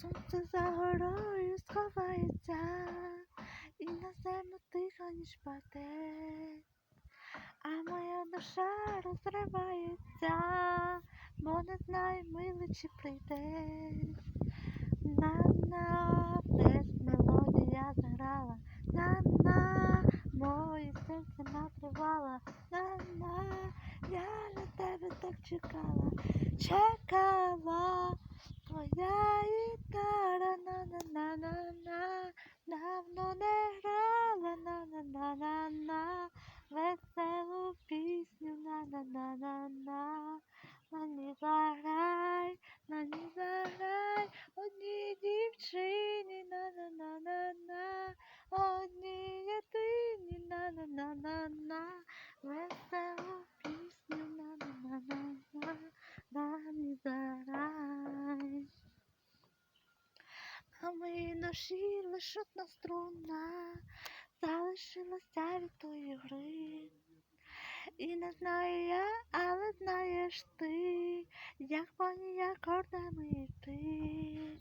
Сонце за горою сховається, і на землю тихо ніж паде, а моя душа розривається, бо не знає, милий чи прийде. На-на, десь мелодія заграла, на-на, моє серце накривала, на-на, я на тебе так чекала, чекала, твоя на-на-на-на-на, мені заграй, мені заграй, одній дівчині, на-на-на-на-на, на-на-на-на-на, веселу пісню, на-на-на-на-на, мені заграй. А моїй душі лиш одна струна залишилася від тої гри. І не знаю я, але знаєш ти, як по ній акордами йти.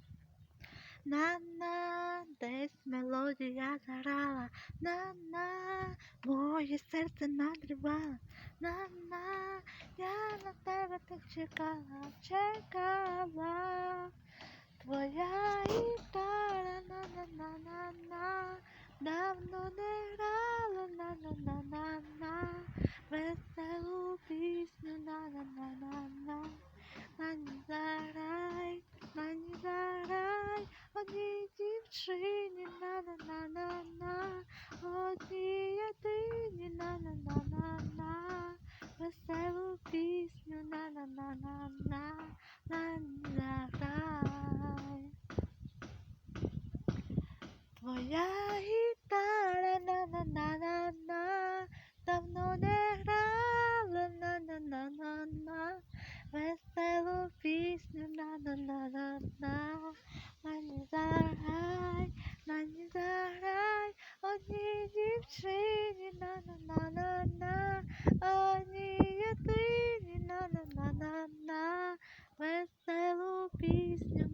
На-на, десь мелодія заграла, на-на, моє серце надривало, на-на, я на тебе так чекала, чекала. Твоя гітара, на-на-на-на-на, давно не грала, на-на-на-на-на, веселу пісню, на-на-на-на-на, мені заграй, мені заграй, одній дівчині, на-на-на-на-на, одній єдині, на-на-на-на-на, веселу пісню, на-на-на-на-на, мені заграй. Твоя гітара, мені заграй, мені заграй, одній дівчині, єдині, на-на-на-на-на, веселу пісню,